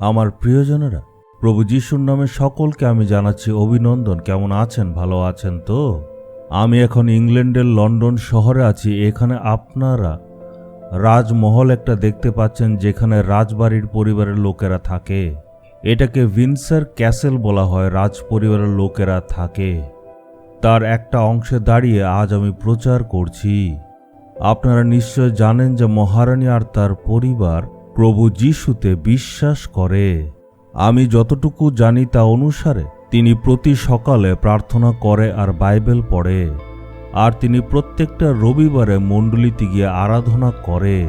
আমার প্রিয়জনেরা, প্রভু যিশুর নামে সকলকে আমি জানাচ্ছি অভিনন্দন। কেমন আছেন? ভালো আছেন তো? আমি এখন ইংল্যান্ডের লন্ডন শহরে আছি। এখানে আপনারা রাজমহল একটা দেখতে পাচ্ছেন, যেখানে রাজবাড়ির পরিবারের লোকেরা থাকে। এটাকে ভিনসার ক্যাসেল বলা হয় রাজ পরিবারের লোকেরা থাকে। তার একটা অংশে দাঁড়িয়ে আজ আমি প্রচার করছি। আপনারা নিশ্চয় জানেন যে মহারানী আর তার পরিবার প্রভু যিশুতে বিশ্বাস করে। আমি যতটুকু জানি তা অনুসারে তিনি প্রতি সকালে প্রার্থনা করে আর বাইবেল পড়ে। আর তিনি প্রত্যেকটা রবিবারে মণ্ডলীতে গিয়ে আরাধনা করে।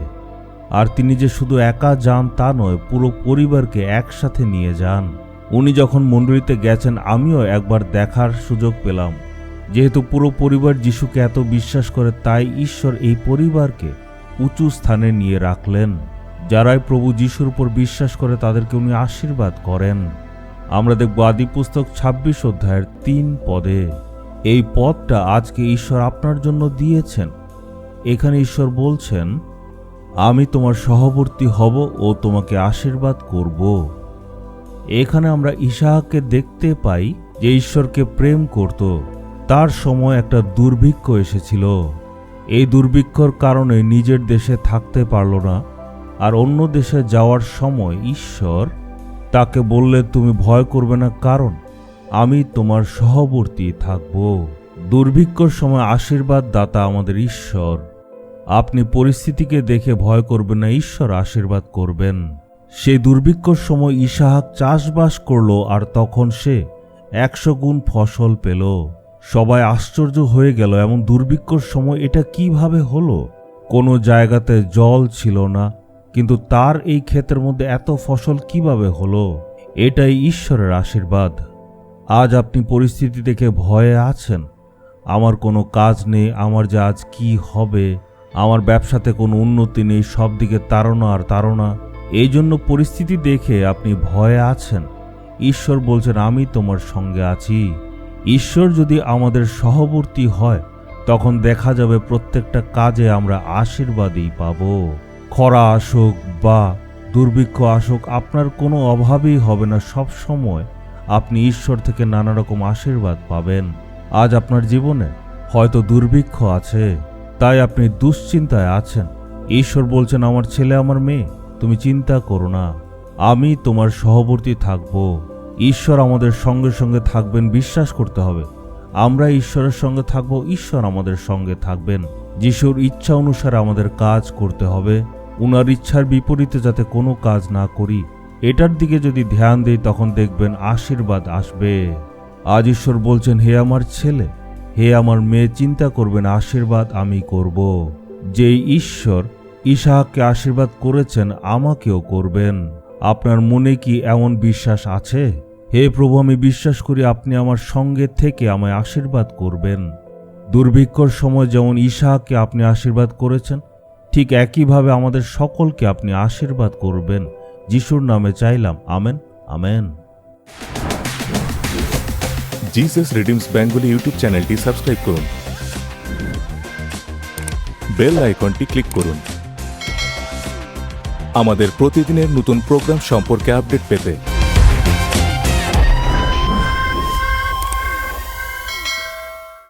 আর তিনি যে শুধু একা যান তা নয়, পুরো পরিবারকে একসাথে নিয়ে যান। উনি যখন মণ্ডলীতে গেছেন, আমিও একবার দেখার সুযোগ পেলাম। যেহেতু পুরো পরিবার যিশুকে এত বিশ্বাস করে, তাই ঈশ্বর এই পরিবারকে উঁচু স্থানে নিয়ে রাখলেন। যারাই প্রভু যিশুর উপর বিশ্বাস করে তাদেরকে উনি আশীর্বাদ করেন। আমরা দেখব আদি পুস্তক ছাব্বিশ অধ্যায়ের তিন পদে, এই পদটা আজকে ঈশ্বর আপনার জন্য দিয়েছেন। এখানে ঈশ্বর বলছেন, আমি তোমার সহবর্তী হব ও তোমাকে আশীর্বাদ করব। এখানে আমরা ইসাহাককে দেখতে পাই যে ঈশ্বরকে প্রেম করত। তার সময় একটা দুর্ভিক্ষ এসেছিল। এই দুর্ভিক্ষর কারণে নিজের দেশে থাকতে পারল না। আর অন্য দেশে যাওয়ার সময় ঈশ্বর তাকে বললে, তুমি ভয় করবে না, কারণ আমি তোমার সহবর্তী থাকব। দুর্ভিক্ষর সময় আশীর্বাদ দাতা আমাদের ঈশ্বর। আপনি পরিস্থিতিকে দেখে ভয় করবেন না, ঈশ্বর আশীর্বাদ করবেন। সেই দুর্ভিক্ষর সময় ইসাহাক চাষবাস করল, আর তখন সে একশো গুণ ফসল পেল। সবাই আশ্চর্য হয়ে গেল, এমন দুর্ভিক্ষর সময় এটা কীভাবে হলো? কোনো জায়গাতে জল ছিল না কিন্তু তার এই ক্ষেতের মধ্যে এত ফসল কীভাবে হলো? এটাই ঈশ্বরের আশীর্বাদ। আজ আপনি পরিস্থিতি দেখে ভয়ে আছেন। আমার কোনো কাজ নেই, আমার যে আজ কি হবে, আমার ব্যবসাতে কোনো উন্নতি নেই সব দিকে তাড়না আর তাড়না। এই জন্য পরিস্থিতি দেখে আপনি ভয়ে আছেন। ঈশ্বর বলছেন, আমি তোমার সঙ্গে আছি। ঈশ্বর যদি আমাদের সহবর্তী হয়, তখন দেখা যাবে প্রত্যেকটা কাজে আমরা আশীর্বাদই পাব। খরা আসুক বা দুর্ভিক্ষ আসুক, আপনার কোনো অভাবই হবে না। সব সময় আপনি ঈশ্বর থেকে নানা রকম আশীর্বাদ পাবেন। আজ আপনার জীবনে হয়তো দুর্ভিক্ষ আছে, তাই আপনি দুশ্চিন্তায় আছেন। ঈশ্বর বলছেন, আমার ছেলে, আমার মেয়ে, তুমি চিন্তা করো না। আমি তোমার সহবর্তী থাকব। ঈশ্বর আমাদের সঙ্গে সঙ্গে থাকবেন, বিশ্বাস করতে হবে। আমরা ঈশ্বরের সঙ্গে থাকব, ঈশ্বর আমাদের সঙ্গে থাকবেন। যিশুর ইচ্ছা অনুসারে আমাদের কাজ করতে হবে। উনার ইচ্ছার বিপরীতে যাতে কোনো কাজ না করি, এটার দিকে যদি ধ্যান দিই, তখন দেখবেন আশীর্বাদ আসবে। আজ ঈশ্বর বলছেন, হে আমার ছেলে, হে আমার মেয়ে, চিন্তা করবেন, আশীর্বাদ আমি করব। যেই ঈশ্বর ইসাহাককে আশীর্বাদ করেছেন, আমাকেও করবেন। আপনার মনে কি এমন বিশ্বাস আছে? হে প্রভু, আমি বিশ্বাস করি আপনি আমার সঙ্গে থেকে আমায় আশীর্বাদ করবেন। দুর্ভিক্ষর সময় যেমন ইসাহাককে আপনি আশীর্বাদ করেছেন ঠিক একইভাবে আমাদের সকলকে আপনি আশীর্বাদ করবেন। যিশুর নামে চাইলাম, amen amen. Jesus redeems Bengali YouTube চ্যানেলটি সাবস্ক্রাইব করুন। বেল আইকনটি ক্লিক করুন। আমাদের প্রতিদিনের নতুন প্রোগ্রাম সম্পর্কে আপডেট পেতে